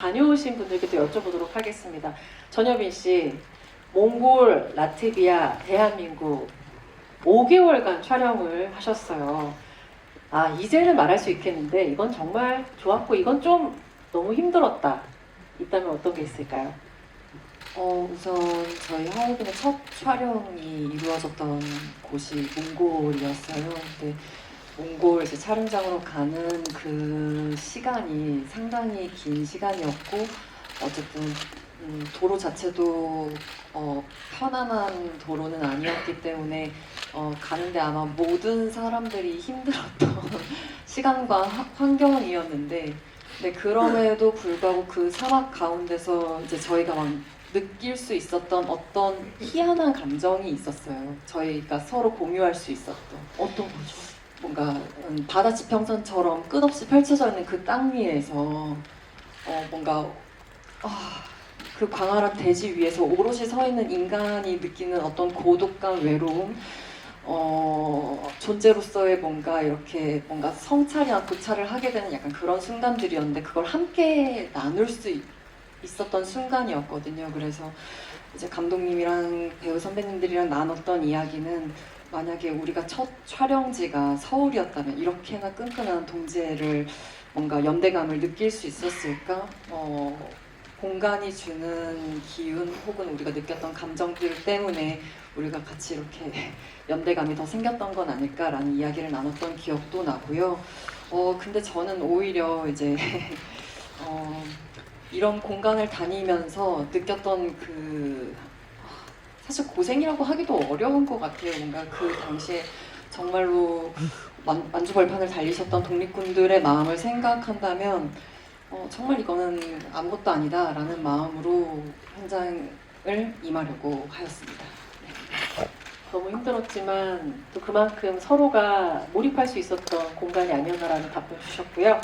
다녀오신 분들께도 여쭤보도록 하겠습니다. 전여빈 씨, 몽골, 라트비아, 대한민국 5개월간 촬영을 하셨어요. 아, 이제는 말할 수 있겠는데 이건 정말 좋았고 이건 좀 너무 힘들었다. 있다면 어떤 게 있을까요? 어, 우선 저희 하얼빈의 첫 촬영이 이루어졌던 곳이 몽골이었어요. 근데 몽골 이제 촬영장으로 가는 그 시간이 상당히 긴 시간이었고 어쨌든 음, 도로 자체도 어, 편안한 도로는 아니었기 때문에 어, 가는데 아마 모든 사람들이 힘들었던 시간과 하- 환경이었는데 근데 그럼에도 불구하고 그 사막 가운데서 이제 저희가 막 느낄 수 있었던 어떤 희한한 감정이 있었어요. 저희가 서로 공유할 수 있었던 어떤 거죠? 뭔가 음, 바다 지평선처럼 끝없이 펼쳐져 있는 그 땅 위에서 어, 뭔가 아, 그 광활한 대지 위에서 오롯이 서 있는 인간이 느끼는 어떤 고독감, 외로움, 어, 존재로서의 뭔가 이렇게 뭔가 성찰이나 고찰을 하게 되는 약간 그런 순간들이었는데 그걸 함께 나눌 수 있, 있었던 순간이었거든요. 그래서 이제 감독님이랑 배우 선배님들이랑 나눴던 이야기는 만약에 우리가 첫 촬영지가 서울이었다면 이렇게나 끈끈한 동지애를 뭔가 연대감을 느낄 수 있었을까? 어, 공간이 주는 기운 혹은 우리가 느꼈던 감정들 때문에 우리가 같이 이렇게 연대감이 더 생겼던 건 아닐까라는 이야기를 나눴던 기억도 나고요. 어, 근데 저는 오히려 이제 어, 이런 공간을 다니면서 느꼈던 그 사실 고생이라고 하기도 어려운 것 같아요. 뭔가 그 당시에 정말로 만, 만주벌판을 달리셨던 독립군들의 마음을 생각한다면 어, 정말 이거는 아무것도 아니다라는 마음으로 현장을 임하려고 하였습니다. 너무 힘들었지만 또 그만큼 서로가 몰입할 수 있었던 공간이 아니었나라는 답변 주셨고요.